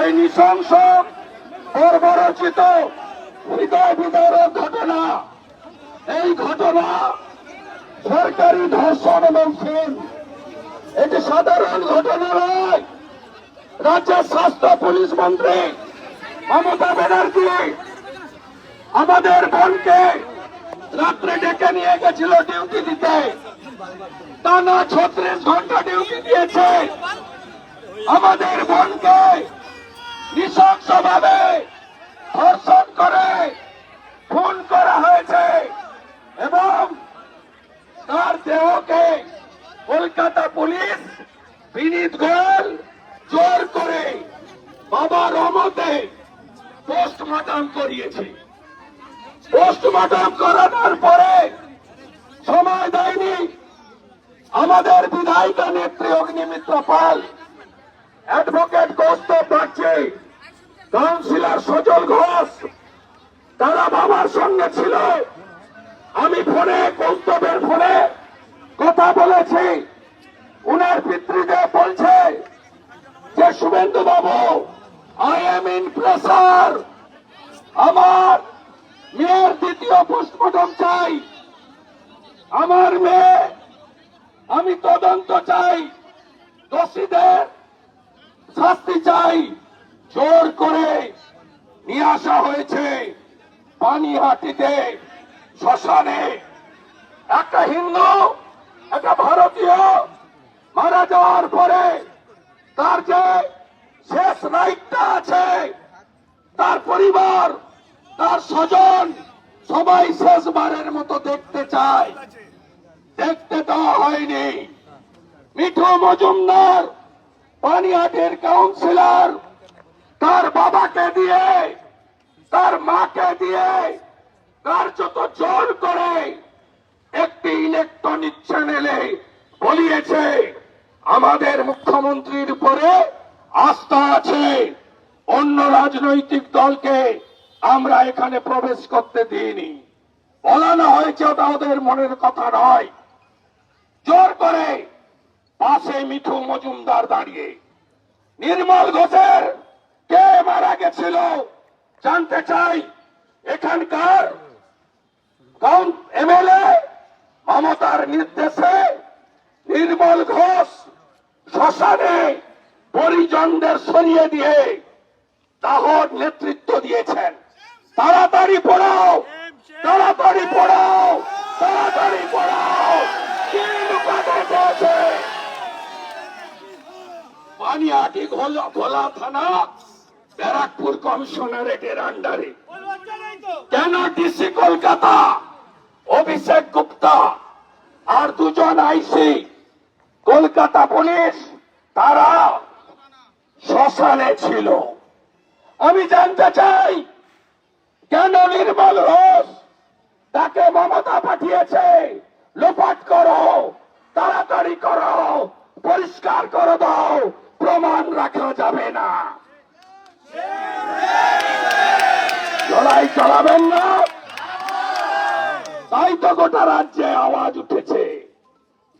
এই নৃশংস বর্বরচিত হৃদয় বিদারক ঘটনা। এই ঘটনা সরকারি ধর্ষণ এবং খুন। এটি সাধারণ ঘটনা নয়। রাজ্যের স্বাস্থ্য, পুলিশ মন্ত্রী মমতা ব্যানার্জি আমাদের বোনকে রাত্রে ডেকে নিয়ে গেছিল ডিউটি দিতে। টানা ছত্রিশ ঘণ্টা ডিউটি দিয়েছে। আমাদের বোনকে নৃশংস ভাবে ধর্ষণ করে, খুন করা হয়েছে এবং তার দেহকে কলকাতা পুলিশ বিনীত গোয়েল জোর করে বাবার অমতে পোস্টমর্টম করিয়েছে। পোস্টমর্টম করানোর পরে সময় দেয়নি আমাদের বিধায়িকা নেত্রী অগ্নিমিত্র পাল। অ্যাডভোকেট কৌস্তব কাউন্সিলর সজল ঘোষ, তারা বাবার সঙ্গে ছিল। আমি ফোনে, কৌস্তবের ফোনে কথা বলেছি। উনার পিতৃদেব বলছে যে শুভেন্দু বাবু আই এম ইন প্রেসার আমার মেয়ের দ্বিতীয় পোস্টমর্টম চাই। আমার মেয়ে, আমি তদন্ত চাই। দোষীদের শাস্তি চাই। জোর করে নিয়ে আসা হয়েছে পানিহাটিতে, শ্মশানে। একটা হিন্দু, একটা ভারতীয় মারা যাওয়ার পরে তার যে শেষ রাইটটা আছে, তার পরিবার, তার স্বজন সবাই শেষবারের মতো দেখতে চায়। দেখতে দেওয়া হয়নি। মিঠু মজুমদার, পানিহাটের কাউন্সিলর তার বাবাকে দিয়ে, তার মাকে দিয়ে কার্যত জোর করে একটি ইলেকট্রনিক চ্যানেলে বলিয়েছে, আমাদের মুখ্যমন্ত্রীর উপরে আস্থা আছে। অন্য রাজনৈতিক দলকে আমরা এখানে প্রবেশ করতে দিইনি। বলানো হয়েছে ওটা ওদের মনের কথা নয়। জোর করে পাশে মিঠু মজুমদার দাঁড়িয়ে, নির্মল ঘোষের মারা গেছিল জানতে চাই, এখানকার এমএলএ মমতার নির্দেশে নির্মল ঘোষ শ্মশানে পরিজনদের সরিয়ে দিয়ে দাহর নেতৃত্ব দিয়েছেন। তাড়াতাড়ি পড়াও তাড়াতাড়ি পড়াও তাড়াতাড়ি পড়াও। ঘোলা ঘোলা থানা ব্যারাকপুর কমিশনারেটের আন্ডারে। কেন ডিসি কলকাতা? অভিষেক গুপ্তা আর দুজন আইসি। কলকাতা পুলিশ তারা শ্মশানে ছিল। আমি জানতে চাই কেন নির্মল ঘোষ তাকে মমতা পাঠিয়েছে? লোপাট করো তাড়াতাড়ি করো পরিষ্কার করে দাও প্রমাণ রাখা যাবে না। লড়াই চালাবেন না। তাই তো গোটা রাজ্যে আওয়াজ উঠেছে।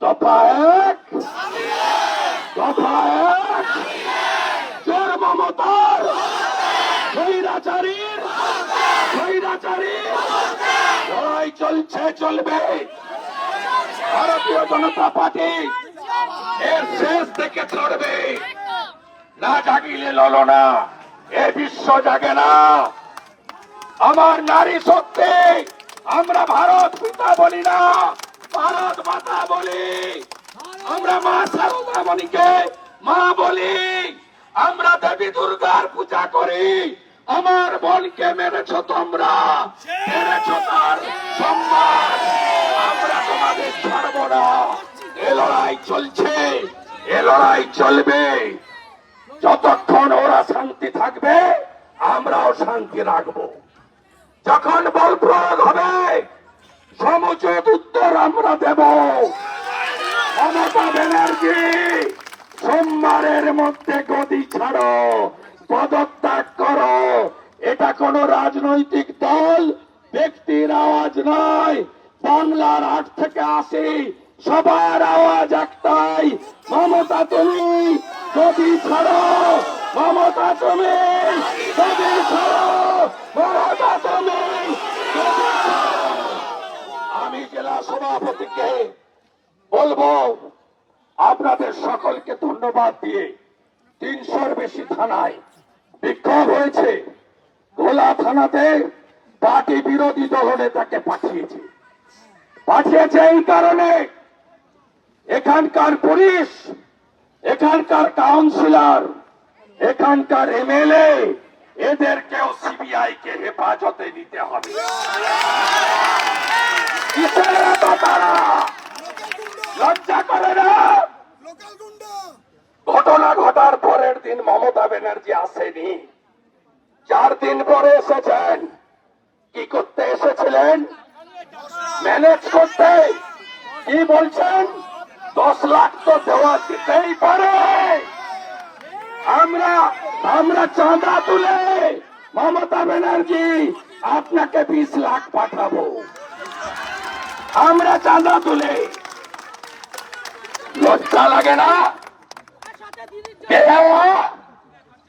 দফা এক দফা এক। চোর মমতার স্বৈরাচারীর স্বৈরাচারীর লড়াই চলছে, চলবে। ভারতীয় জনতা পার্টি এর শেষ থেকে চড়বে না জাগিলে ললো না, এ বিশ্ব জাগে না। আমার নারী শক্তি, আমরা ভারত পিতা বলি না, ভারত মাতা বলি। আমরা মা সারদা মণিকে মা বলি। আমরা দেবী দুর্গার পূজা করি। আমার বোনকে মেরেছ তোমরা, মেরেছ তার সম্মান। আমরা তোমাদের ছাড়ব না এ লড়াই চলছে, এ লড়াই চলবে। যতক্ষণ ওরা শান্তি থাকবে, আমরাও শান্তি রাখব। যখন বল প্রয়োগ হবে, সমুচিত উত্তর আমরা দেব। মমতা ব্যানার্জি, সোমবারের মধ্যে গদি ছাড়ো, পদত্যাগ করো। এটা কোন রাজনৈতিক দল, ব্যক্তির আওয়াজ নয়। বাংলার আট থেকে আসি সবার আওয়াজ একটাই। মমতা তুমি গদি ছাড়ো। আমি জেলা সভাপতিকে বলব, আপনাদের সকলকে ধন্যবাদ দিয়ে তিনশোর বেশি থানায় বিক্ষোভ হয়েছে। ভোলা থানাতে পার্টি বিরোধী দলনেতাকে পাঠিয়েছে। পাঠিয়েছে এই কারণে এখানকার পুলিশ, এখানকার কাউন্সিলর এখানকার এমএলএ এদেরকেও সিবিআই কে হেফাজতে নিতে হবে। লজ্জা করে না? ঘটনা ঘটার পরের দিন মমতা ব্যানার্জি আসেনি। চার দিন পরে এসেছেন, কি করতে এসেছিলেন? ম্যানেজ করতে কি বলছেন? দশ লাখ তো দেওয়া দিতেই পারে। আমরা আমরা চাঁদা তুলে মমতা ব্যানার্জি আপনাকে বিশ লাখ পাঠাবো। আমরা চাঁদা তুলে। লজ্জা লাগে না?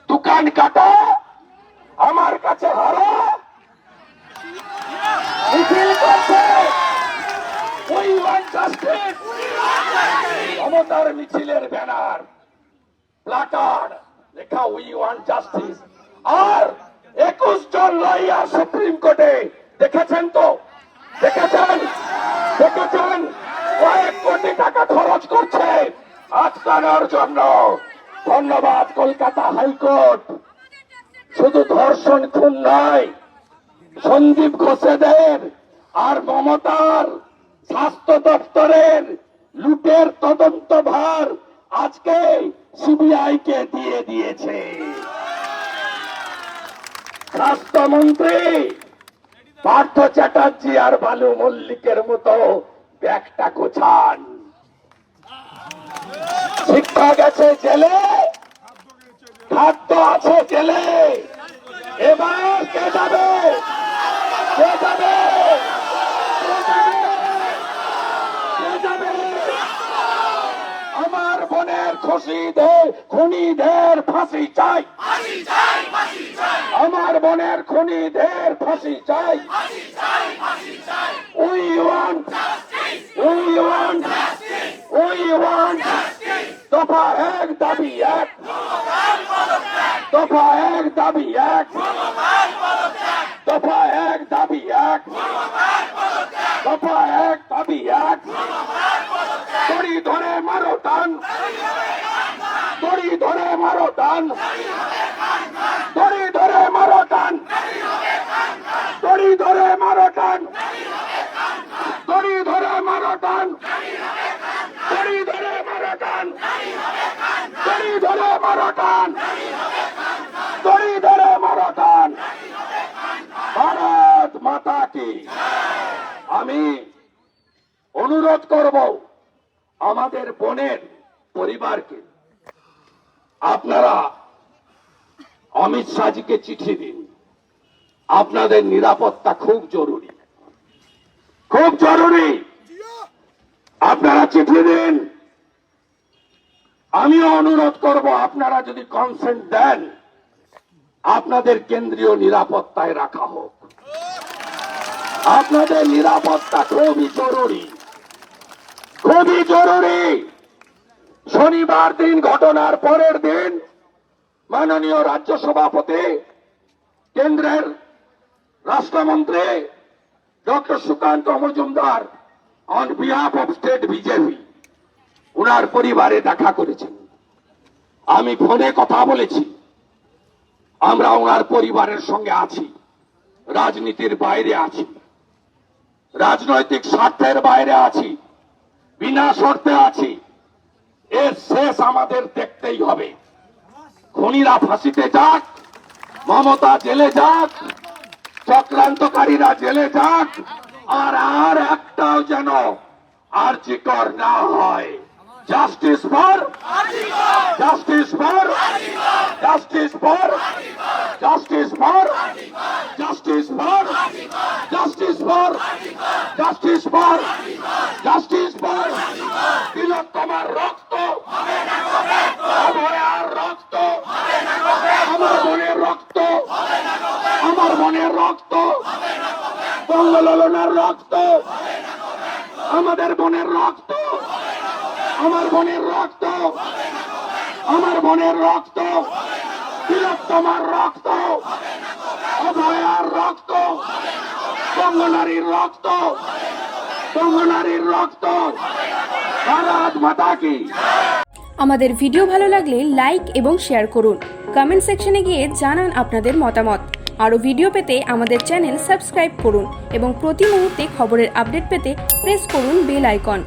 দোকান কাটা, আমার কাছে হারা। মিছিল করছে। জাস্টিস মমতার মিছিলের ব্যানার প্লাকার্ড লেখা উই ওয়ান্ট জাস্টিস আর একুশ জন লয়ার সুপ্রিম কোর্টে দেখেছেন তো? দেখেছেন? দেখেছেন? কয়েক কোটি টাকা খরচ করছে আটকানোর জন্য। ধন্যবাদ, কলকাতা হাইকোর্ট। শুধু ধর্ষণ খুন নয়, সন্দীপ ঘোষেদের আর মমতার স্বাস্থ্য দপ্তরের লুটের তদন্ত ভার আজকে সিবিআই কে দিয়ে দিয়েছে। স্বাস্থ্যমন্ত্রী পার্থ চ্যাটার্জি আর বালু মল্লিকের মতো ব্যাগটা গোছান। শিক্ষা গেছে জেলে, খাদ্য আছে জেলে। এবার কে যাবে কে যাবে কে যাবে? কে যাবে? আমার বোনের খুশিদের, খুনিদের ফাঁসি চাই। আমার বোনের খুনিদের ফাঁসি চাই। We want we want we want. দফা এক, দাবি এক। দফা এক, দাবি এক দফা এক দাবি এক দফা এক দাবি এক দড়ি ধরে মারো টান দড়ি ধরে মারো টান দড়ি ধরে মারো টান। দড়ি ধরে মারো টান। দড়ি ধরে মারো টান। দড়ি ধরে মারো ধরে মারো টান। ভারত মাতা কি। আমি অনুরোধ করব আমাদের বোনের পরিবারকে। আপনারা অমিত শাহজিকে চিঠি দিন। আপনাদের নিরাপত্তা খুব জরুরি। খুব জরুরি! আপনারা চিঠি দিন। আমিও অনুরোধ করব, আপনারা যদি কনসেন্ট দেন, আপনাদের কেন্দ্রীয় নিরাপত্তায় রাখা হোক। আপনাদের নিরাপত্তা খুবই জরুরি। খুবই জরুরি! শনিবার দিন, ঘটনার পরের দিন মাননীয় রাজ্য সভাপতি, কেন্দ্রের রাষ্ট্রমন্ত্রী, doctor Sukanta Majumdar on behalf of state BJP উনার পরিবারে দেখা করেছেন। আমি ফোনে কথা বলেছি। আমরা ওনার পরিবারের সঙ্গে আছি। রাজনীতির বাইরে আছি। রাজনৈতিক স্বার্থের বাইরে আছি। বিনা শর্তে আছি। এর শেষ আমাদের দেখতেই হবে। খনিরা ফাঁসিতে যাক, মমতা জেলে যাক, চক্রান্তকারীরা জেলে যাক, আর আর একটাও যেন আর আর্জিকর না হয়। Justice for justice for justice for justice for justice for justice for justice for justice for তিলক তোমার রক্ত আমার রক্ত আমার মনের রক্ত আমার মনের রক্ত বঙ্গ ললনার রক্ত আমাদের বনের রক্ত আমার বনের রক্ত আমার বনের রক্ত তিলক তোমার রক্ত অভয়ার রক্ত। বঙ্গনারীর রক্ত। বঙ্গনারীর রক্ত। ভারত মাতা কি? আমাদের ভিডিও ভালো লাগলে লাইক এবং শেয়ার করুন। কমেন্ট সেকশনে গিয়ে জানান আপনাদের মতামত। আরও ভিডিও পেতে আমাদের চ্যানেল সাবস্ক্রাইব করুন এবং প্রতি মুহূর্তে খবরের আপডেট পেতে প্রেস করুন বেল আইকন।